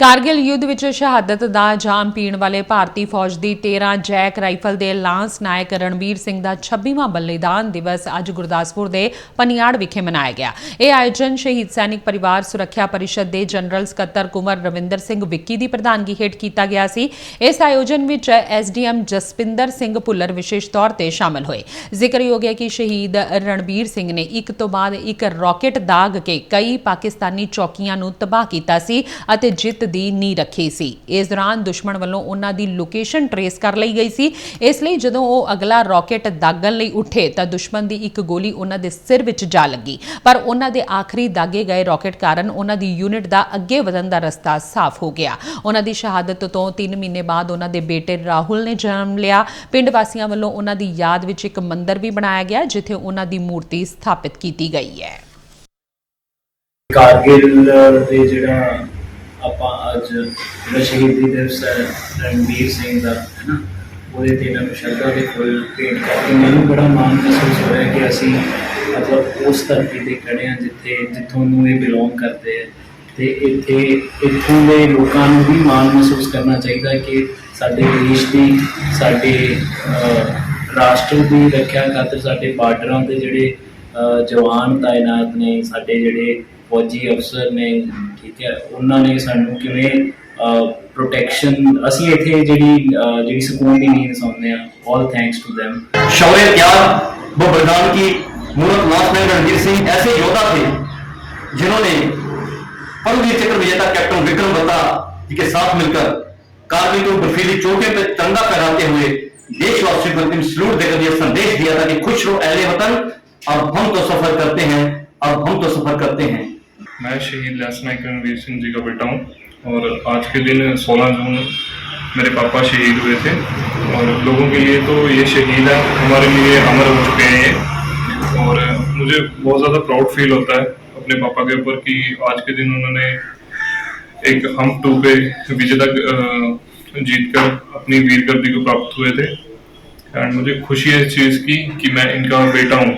ਕਾਰਗਿਲ ਯੁੱਧ ਵਿੱਚ ਸ਼ਹਾਦਤ ਦਾ ਜਾਮ ਪੀਣ ਵਾਲੇ ਭਾਰਤੀ ਫੌਜ ਦੀ 13 ਜੈਕ ਰਾਈਫਲ ਦੇ ਲਾਂਸ ਨਾਇਕ ਰਣਬੀਰ ਸਿੰਘ ਦਾ 26ਵਾਂ ਬਲੀਦਾਨ ਦਿਵਸ ਅੱਜ ਗੁਰਦਾਸਪੁਰ ਦੇ ਪਨਿਆੜ ਵਿਖੇ ਮਨਾਇਆ ਗਿਆ। ਇਹ ਆਯੋਜਨ ਸ਼ਹੀਦ ਸੈਨਿਕ ਪਰਿਵਾਰ ਸੁਰੱਖਿਆ ਪਰਿਸ਼ਦ ਦੇ ਜਨਰਲ ਸਕੱਤਰ ਕੁਮਰ ਰਵਿੰਦਰ ਸਿੰਘ ਵਿੱਕੀ ਦੀ ਪ੍ਰਧਾਨਗੀ ਹੇਠ ਕੀਤਾ ਗਿਆ ਸੀ। ਇਸ ਆਯੋਜਨ ਵਿੱਚ ਐਸਡੀਐਮ ਜਸਪਿੰਦਰ ਸਿੰਘ ਭੁੱਲਰ ਵਿਸ਼ੇਸ਼ ਤੌਰ ਤੇ ਸ਼ਾਮਲ ਹੋਏ। ਜ਼ਿਕਰਯੋਗ ਹੈ ਕਿ ਸ਼ਹੀਦ ਰਣਬੀਰ ਸਿੰਘ ਨੇ ਇੱਕ ਤੋਂ ਬਾਅਦ ਇੱਕ ਰਾਕੇਟ ਦਾਗ ਕੇ ਕਈ ਪਾਕਿਸਤਾਨੀ ਚੌਕੀਆਂ ਨੂੰ ਤਬਾਹ ਕੀਤਾ ਸੀ ਅਤੇ ਜਿੱਤ ਦੀ ਨੀਂਹ ਰੱਖੀ ਸੀ। ਇਸ ਦੌਰਾਨ ਦੁਸ਼ਮਣ ਵੱਲੋਂ ਉਹਨਾਂ ਦੀ ਲੋਕੇਸ਼ਨ ਟਰੇਸ ਕਰ ਲਈ ਗਈ ਸੀ। ਇਸ ਲਈ ਜਦੋਂ ਉਹ ਅਗਲਾ ਰਾਕੇਟ ਦਾਗਣ ਲਈ ਉੱਠੇ ਤਾਂ ਦੁਸ਼ਮਣ ਦੀ ਇੱਕ ਗੋਲੀ ਉਹਨਾਂ ਦੇ ਸਿਰ ਵਿੱਚ ਜਾ ਲੱਗੀ। ਪਰ ਉਹਨਾਂ ਦੇ ਆਖਰੀ ਦਾਗੇ ਗਏ ਰਾਕੇਟ ਕਾਰਨ ਉਹਨਾਂ ਦੀ ਯੂਨਿਟ ਦਾ ਅੱਗੇ ਵਧਣ ਦਾ ਰਸਤਾ ਸਾਫ਼ ਹੋ ਗਿਆ। ਉਹਨਾਂ ਦੀ ਸ਼ਹਾਦਤ ਤੋਂ 3 ਮਹੀਨੇ ਬਾਅਦ ਉਹਨਾਂ ਦੇ ਬੇਟੇ ਰਾਹੁਲ ਨੇ ਜਨਮ ਲਿਆ। ਪਿੰਡ ਵਾਸੀਆਂ ਵੱਲੋਂ ਉਹਨਾਂ ਦੀ ਯਾਦ ਵਿੱਚ ਇੱਕ ਮੰਦਿਰ ਵੀ ਬਣਾਇਆ ਗਿਆ, ਜਿੱਥੇ ਉਹਨਾਂ ਦੀ ਮੂਰਤੀ ਸਥਾਪਿਤ ਕੀਤੀ ਗਈ ਹੈ। ਕਾਰਗਿਲ ਦੇ ਜਿਹੜਾ ਆਪਾਂ ਅੱਜ ਜਿਹੜਾ ਸ਼ਹੀਦੀ ਦਿਵਸ ਹੈ ਰਣਵੀਰ ਸਿੰਘ ਦਾ ਹੈ ਨਾ ਉਹਦੇ ਤੇ ਇਹਨਾਂ ਨੂੰ ਸ਼ਰਧਾ ਦੇ ਫੁੱਲ ਭੇਂਟ ਕਰਕੇ ਮੈਨੂੰ ਬੜਾ ਮਾਣ ਮਹਿਸੂਸ ਹੋਇਆ ਕਿ ਅਸੀਂ ਮਤਲਬ ਉਸ ਧਰਤੀ ਤੇ ਖੜੇ ਹਾਂ ਜਿੱਥੇ, ਜਿੱਥੋਂ ਨੂੰ ਇਹ ਬਿਲੋਂਗ ਕਰਦੇ ਆ। ਤੇ ਇੱਥੇ, ਇੱਥੋਂ ਦੇ ਲੋਕਾਂ ਨੂੰ ਵੀ ਮਾਣ ਮਹਿਸੂਸ ਕਰਨਾ ਚਾਹੀਦਾ ਕਿ ਸਾਡੇ ਦੇਸ਼ ਦੀ, ਸਾਡੇ ਰਾਸ਼ਟਰ ਦੀ ਰੱਖਿਆ ਖਾਤਰ ਸਾਡੇ ਬਾਰਡਰਾਂ ਤੇ ਜਿਹੜੇ ਜਵਾਨ ਤਾਇਨਾਤ ਨੇ, ਸਾਡੇ ਜਿਹੜੇ फौजी अफसर ने ठीक है, उन्होंने सू कि प्रोटेक्शन असि ਅਸੀਂ जी जी सुकून की नींद ਨੀਂਦ ਸੌਂਦੇ ਆ ਆਲ ਥੈਂਕਸ ਟੂ them. ਸ਼ੌਰੇ ਪਿਆਰ ਬਬਰਦਾਨ ਕੀ मूर्त नाथ में रणवीर सिंह ऐसे योद्धा थे जिन्होंने परमवीर चक्र विजेता कैप्टन विक्रम बत्ता जी के साथ मिलकर कारगिल को बर्फीली चोटे पर तिरंगा फहराते हुए देशवासियों को अंतिम सलूट देकर यह संदेश दिया था कि खुश रहो, अहले वतन। अब हम तो सफ़र करते हैं, अब हम तो सफ़र करते हैं। मैं शहीद लेफ्टिनेंट रणवीर सिंह जी का बेटा हूँ और आज के दिन 16 जून मेरे पापा शहीद हुए थे और लोगों के लिए तो ये शहीद है, हमारे लिए अमर हो चुके हैं ये। और मुझे बहुत ज़्यादा प्राउड फील होता है अपने पापा के ऊपर कि आज के दिन उन्होंने एक हम टू पे विजेता जीत कर अपनी वीरगर्दी को प्राप्त हुए थे। एंड मुझे खुशी है इस चीज़ की कि मैं इनका बेटा हूँ।